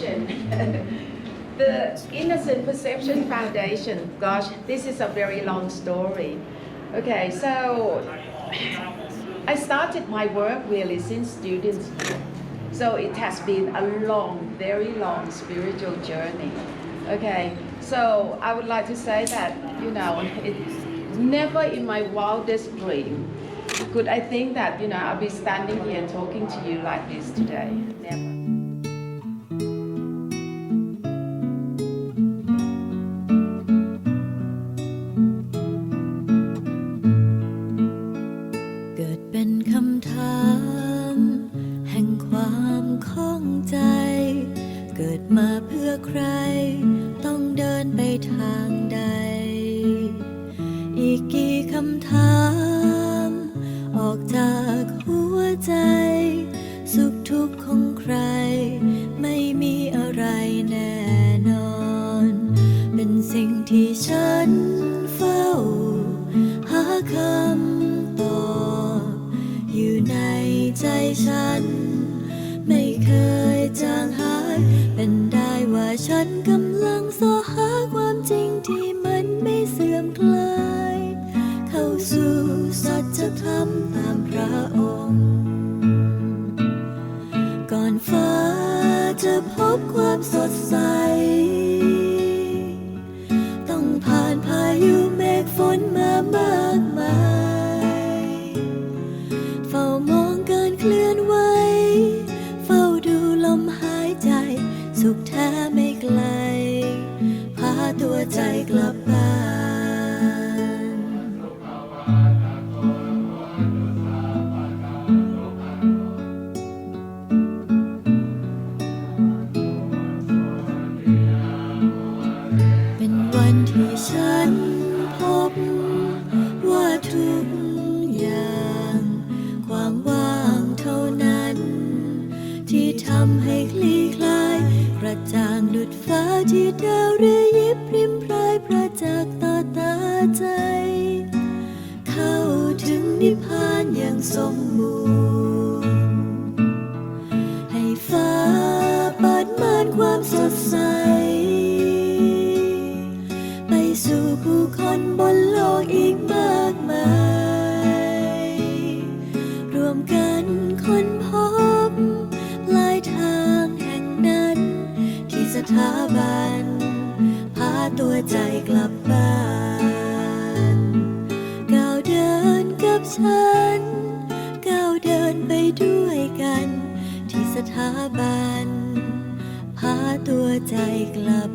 the Innocent Perception Foundation, gosh, this is a very long story. Okay, so I started my work really since students. So it has been a long, very long spiritual journey. Okay, so I would like to say that, you know, it's never in my wildest dream could I think that, you know, I'll be standing here talking to you like this today. Never. ใจ เกิดมาเพื่อใคร ต้องเดินไปทางใด อีกกี่คำถาม ออกจากหัวใจ สุขทุกข์ของใคร ไม่มีอะไรแน่นอน เป็นสิ่งที่ฉันเฝ้า หาคำตอบ อยู่ในใจฉัน ฉันกำลังสอหาความจริงที่มันไม่เสื่อมคลาย เข้าสู่สัจธรรมตามพระองค์ ก่อนฟ้าจะพบความสดใส ต้องผ่านพายุเมฆฝนมามากมาย เฝ้ามองการเคลื่อนไหว เฝ้าดูลมหายใจสุขแท้ ดฟ้าที่ดาวเรือยิบริมพรายประจักษ์ต่อตาใจ เข้าถึงนิพพานอย่างสมบูรณ์ ให้ฟ้าเปิดม่านความสดใส ถาบัน พาตัวใจกลับบ้านก้าวเดินกับฉันก้าวเดินไปด้วยกัน ที่สถาบัน พาตัวใจกลับ